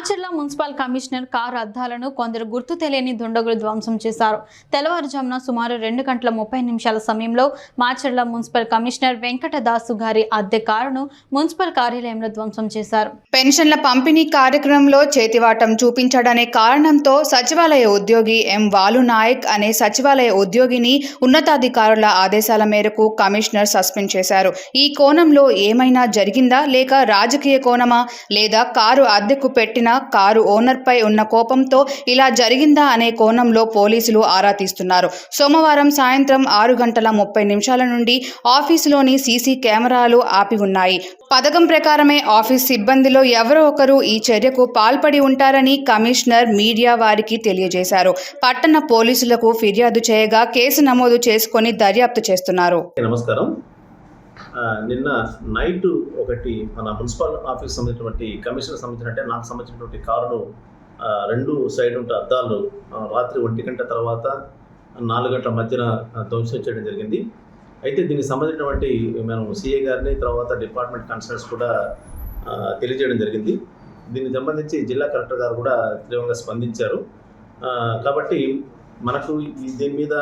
Macherla municipal commissioner car అద్దాలను కొందరు గుర్తు తెలియని దుండగులు ధ్వంసం చేశారు. తెల్లవారుజామున సుమారు రెండు గంటల ముప్పై నిమిషాల సమయంలో మాచర్ల మున్సిపల్ కమిషనర్ వెంకటదాసు గారి అద్దె కారును మున్సిపల్ కార్యాలయంలో ధ్వంసం చేశారు. పెన్షన్ల పంపిణీ కార్యక్రమంలో చేతివాటం చూపించడనే కారణంతో సచివాలయ ఉద్యోగి ఎం వాలు నాయక్ అనే సచివాలయ ఉద్యోగిని ఉన్నతాధికారుల ఆదేశాల మేరకు కమిషనర్ సస్పెండ్ చేశారు. ఈ కోణంలో ఏమైనా జరిగిందా లేక రాజకీయ కోణమా లేదా కారు అద్దెకు పెట్టిన కారు ఓనర్పై ఉన్న కోపంతో ఇలా జరిగిందా అనే కోణంలో పోలీసులు ఆరా తీస్తున్నారు. సోమవారం సాయంత్రం ఆరు గంటల ముప్పై నిమిషాల నుండి ఆఫీసులోని సీసీ కెమెరాలు ఆపి ఉన్నాయి. పథకం ప్రకారమే ఆఫీస్ సిబ్బందిలో ఎవరో ఒకరు ఈ చర్యకు పాల్పడి ఉంటారని కమిషనర్ మీడియా వారికి తెలియజేశారు. పట్టణ పోలీసులకు ఫిర్యాదు చేయగా కేసు నమోదు చేసుకొని దర్యాప్తు చేస్తున్నారు. నమస్కారం. నిన్న నైట్ ఒకటి మన మున్సిపల్ ఆఫీస్ సంబంధించినటువంటి కమిషన్ సంబంధించిన అంటే నాకు సంబంధించినటువంటి కారును రెండు సైడ్ ఉంటే అద్దాలు రాత్రి ఒంటి గంట తర్వాత నాలుగు గంటల మధ్యన ధ్వంసం చేయడం జరిగింది. అయితే దీనికి సంబంధించినటువంటి మనం సిఏ గారిని తర్వాత డిపార్ట్మెంట్ కన్సర్న్స్ కూడా తెలియజేయడం జరిగింది. దీనికి సంబంధించి జిల్లా కలెక్టర్ గారు కూడా తీవ్రంగా స్పందించారు. కాబట్టి మనకు దీని మీద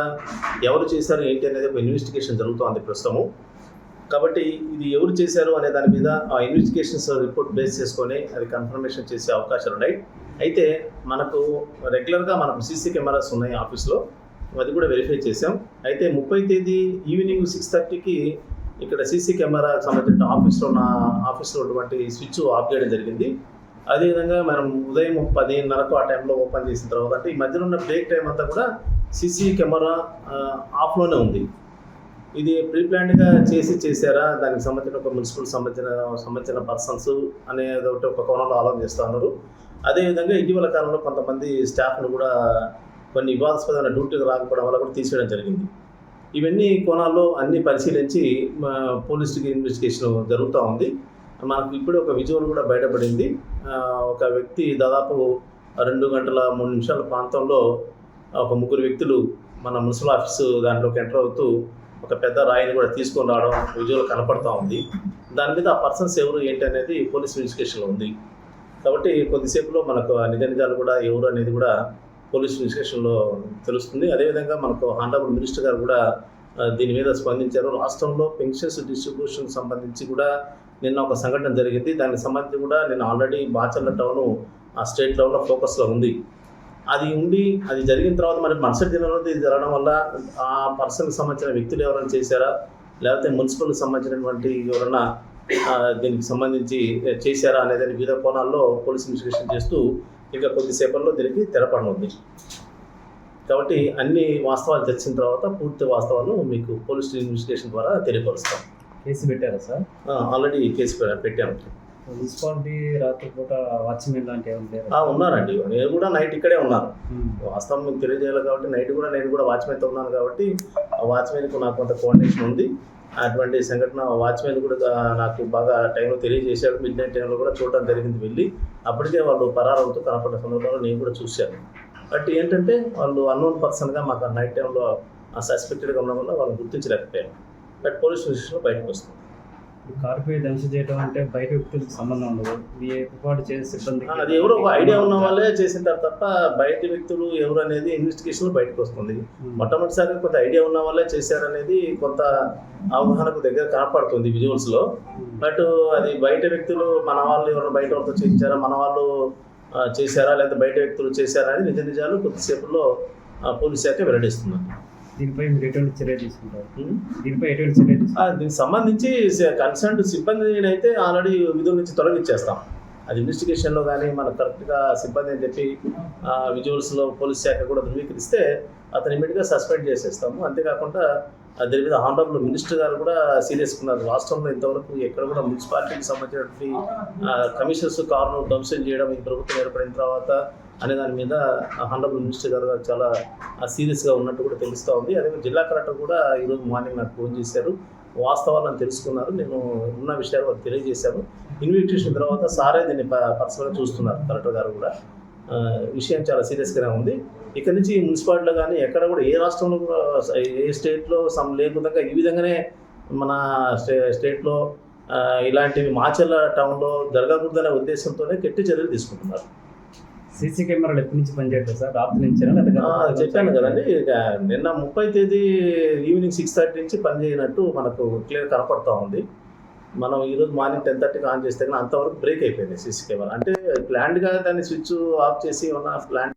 ఎవరు చేశారు ఏంటి అనేది ఒక ఇన్వెస్టిగేషన్ జరుగుతోంది ప్రస్తుతము. కాబట్టి ఇది ఎవరు చేశారు అనే దాని మీద ఆ ఇన్వెస్టిగేషన్స్ రిపోర్ట్ బేస్ చేసుకొని అది కన్ఫర్మేషన్ చేసే అవకాశాలు ఉన్నాయి. అయితే మనకు రెగ్యులర్గా మనకు సీసీ కెమెరాస్ ఉన్నాయి ఆఫీస్లో అది కూడా వెరిఫై చేసాం అయితే ముప్పై తేదీ ఈవినింగ్ సిక్స్ థర్టీకి ఇక్కడ సీసీ కెమెరా సంబంధించిన ఆఫీస్లో ఉన్న ఆఫీస్లో ఉన్నటువంటి స్విచ్ ఆఫ్ చేయడం జరిగింది. అదేవిధంగా మనం ఉదయం పదిహేనున్నరకు ఆ టైంలో ఓపెన్ చేసిన తర్వాత అంటే ఈ మధ్యలో ఉన్న బ్రేక్ టైం అంతా కూడా సీసీ కెమెరా ఆఫ్లోనే ఉంది. ఇది ప్రీప్లాన్డ్గా చేసి చేశారా? దానికి సంబంధించిన ఒక మున్సిపల్ సంబంధించిన సంబంధించిన పర్సన్స్ అనేది ఒకటి ఒక కోణంలో ఆలోచన చేస్తున్నారు అదేవిధంగా ఇటీవల కాలంలో కొంతమంది స్టాఫ్ను కూడా కొన్ని వివాదాస్పదమైన డ్యూటీకి రాకపోవడం వల్ల కూడా తీసేయడం జరిగింది. ఇవన్నీ కోణాల్లో అన్ని పరిశీలించి మా పోలీస్ ఇన్వెస్టిగేషన్ జరుగుతూ ఉంది. మనకు ఇప్పుడు ఒక విజువల్ కూడా బయటపడింది. ఒక వ్యక్తి దాదాపు రెండు గంటల మూడు నిమిషాల ప్రాంతంలో ఒక ముగ్గురు వ్యక్తులు మన మున్సిపల్ ఆఫీసు దాంట్లోకి ఎంటర్ అవుతూ ఒక పెద్ద రాయిని కూడా తీసుకొని రావడం విజువల్ కనపడతా ఉంది. దాని మీద ఆ పర్సన్స్ ఎవరు ఏంటి అనేది పోలీస్ ఇన్వెస్టిగేషన్లో ఉంది. కాబట్టి కొద్దిసేపులో మనకు నిజ నిజాలు కూడా ఎవరు అనేది కూడా పోలీస్ ఇన్వెస్టిగేషన్లో తెలుస్తుంది. అదేవిధంగా మనకు ఆనరబుల్ మినిస్టర్ గారు కూడా దీని మీద స్పందించారు. రాష్ట్రంలో పెన్షన్స్ డిస్ట్రిబ్యూషన్ సంబంధించి కూడా నిన్న ఒక సంఘటన జరిగింది. దానికి సంబంధించి కూడా నేను ఆల్రెడీ బాచర్ల టౌన్ ఆ స్టేట్ లెవెల్లో ఫోకస్లో ఉంది. అది ఉండి అది జరిగిన తర్వాత మరి మరుసటి దినంలో ఇది జరగడం వల్ల ఆ పర్సన్కి సంబంధించిన వ్యక్తులు ఎవరైనా చేశారా? లేకపోతే మున్సిపల్కి సంబంధించినటువంటి ఎవరైనా దీనికి సంబంధించి చేశారా అనేది వివిధ కోణాల్లో పోలీస్ ఇన్వెస్టిగేషన్ చేస్తూ ఇంకా కొద్దిసేపట్లో దీనికి తెరపడనుంది కాబట్టి అన్ని వాస్తవాలు తెలిసిన తర్వాత పూర్తి వాస్తవాలు మీకు పోలీస్ ఇన్వెస్టిగేషన్ ద్వారా తెలియపరుస్తాం. కేసు పెట్టారా సార్? ఆల్రెడీ కేసు పెట్టాము మున్సిపాలిటీ రాత్రిపూట వాచ్మెన్ లాంటి ఉన్నారండి. నేను కూడా నైట్ ఇక్కడే ఉన్నాను. ఉమ్. వాస్తవం మీకు తెలియజేయాలి కాబట్టి నైట్ కూడా నేను కూడా వాచ్మెన్తో ఉన్నాను కాబట్టి ఆ వాచ్మెన్కు నాకు కొంత కోఆర్డినేషన్ ఉంది. అటువంటి సంఘటన వాచ్మెన్ కూడా నాకు బాగా టైంలో తెలియజేశాడు. మిడ్ నైట్ టైంలో కూడా చూడడం జరిగింది వెళ్ళి. అప్పటికే వాళ్ళు పరారవుతూ కనపడిన సందర్భంలో నేను కూడా చూశాను. బట్ ఏంటంటే వాళ్ళు అన్నోన్ పర్సన్గా మాకు నైట్ టైంలో సస్పెక్టెడ్గా ఉండడం వల్ల వాళ్ళని గుర్తించలేకపోయాను. బట్ పోలీస్ స్టేషన్లో బయటకు వస్తుంది. కార్పొరేట్ ధ్వంసం చేయడం అంటే బయట వ్యక్తులకు సంబంధం ఉండదు. మీ ఏర్పాటు చేసే సిబ్బందికి ఆ, అది ఎవరో ఒక ఐడియా ఉన్న వాళ్ళే చేసింటారు తప్ప బయట వ్యక్తులు ఎవరు అనేది ఇన్వెస్టిగేషన్లో బయటకు వస్తుంది. ఉమ్. మొట్టమొదటిసారిగా కొంత ఐడియా ఉన్న వాళ్ళే చేశారనేది కొంత అవగాహనకు దగ్గర కనపడుతుంది విజువల్స్లో ఉమ్. బట్ అది బయట వ్యక్తులు మన వాళ్ళు ఎవరైనా బయట వాళ్ళతో చేయించారా మన వాళ్ళు చేశారా లేదా బయట వ్యక్తులు చేశారా అని నిజ నిజాలు కొద్దిసేపులో పోలీస్ శాఖ వెల్లడిస్తున్నారు దీనిపై మీరు ఎటువంటి చర్య తీసుకుంటారు? దీనిపై ఎటువంటి చర్య దీనికి సంబంధించి కన్సర్న్ సిబ్బందిని అయితే ఆల్రెడీ విధుల నుంచి తొలగించేస్తాం. అది ఇన్వెస్టిగేషన్లో కానీ మనకు కరెక్ట్గా సిబ్బంది అని చెప్పి ఆ, విజువల్స్లో పోలీస్ శాఖ కూడా ధృవీకరిస్తే అతను ఇమీడియట్గా సస్పెండ్ చేసేస్తాము. అంతేకాకుండా దీని మీద ఆనరబుల్ మినిస్టర్ గారు కూడా సీరియస్ ఉన్నారు. రాష్ట్రంలో ఇంతవరకు ఎక్కడ కూడా మున్సిపాలిటీకి సంబంధించినటువంటి కమిషనర్స్ కారును ధ్వంసం చేయడం ఈ ప్రభుత్వం ఏర్పడిన తర్వాత అనే దాని మీద హండ్రబుల్ మినిస్టర్ గారు చాలా సీరియస్గా ఉన్నట్టు కూడా తెలుస్తూ ఉంది. అదే జిల్లా కలెక్టర్ కూడా ఈరోజు మార్నింగ్ నాకు ఫోన్ చేశారు. వాస్తవాలను తెలుసుకున్నారు. నేను ఉన్న విషయాలు వాళ్ళు తెలియజేశాను. ఇన్విటేషన్ తర్వాత సారే దీన్ని ప- పర్సనల్గా చూస్తున్నారు కలెక్టర్ గారు కూడా. విషయం చాలా సీరియస్గానే ఉంది. ఇక్కడ నుంచి మున్సిపాలిటీలో కానీ ఎక్కడ కూడా ఏ రాష్ట్రంలో కూడా ఏ స్టేట్లో సమ్ లేకుండా ఈ విధంగానే మన స్టే స్టేట్లో ఇలాంటివి మాచెల్ల టౌన్లో జరగకూడదనే ఉద్దేశంతోనే గట్టి చర్యలు తీసుకుంటున్నారు. సీసీ కెమెరాలు ఎప్పటి నుంచి పనిచేయట్లేదు సార్? రాత్రి ఆ, చెప్పాను కదండి ఇక నిన్న ముప్పై తేదీ ఈవినింగ్ సిక్స్ థర్టీ నుంచి పని చేయనట్టు మనకు క్లియర్ కనపడతా ఉంది. మనం ఈరోజు మార్నింగ్ టెన్ థర్టీకి ఆన్ చేస్తే కానీ అంతవరకు బ్రేక్ అయిపోయింది సీసీ కెమెరా. అంటే ప్లాన్డ్గా దాన్ని స్విచ్ ఆఫ్ చేసి ఉన్న ప్లాన్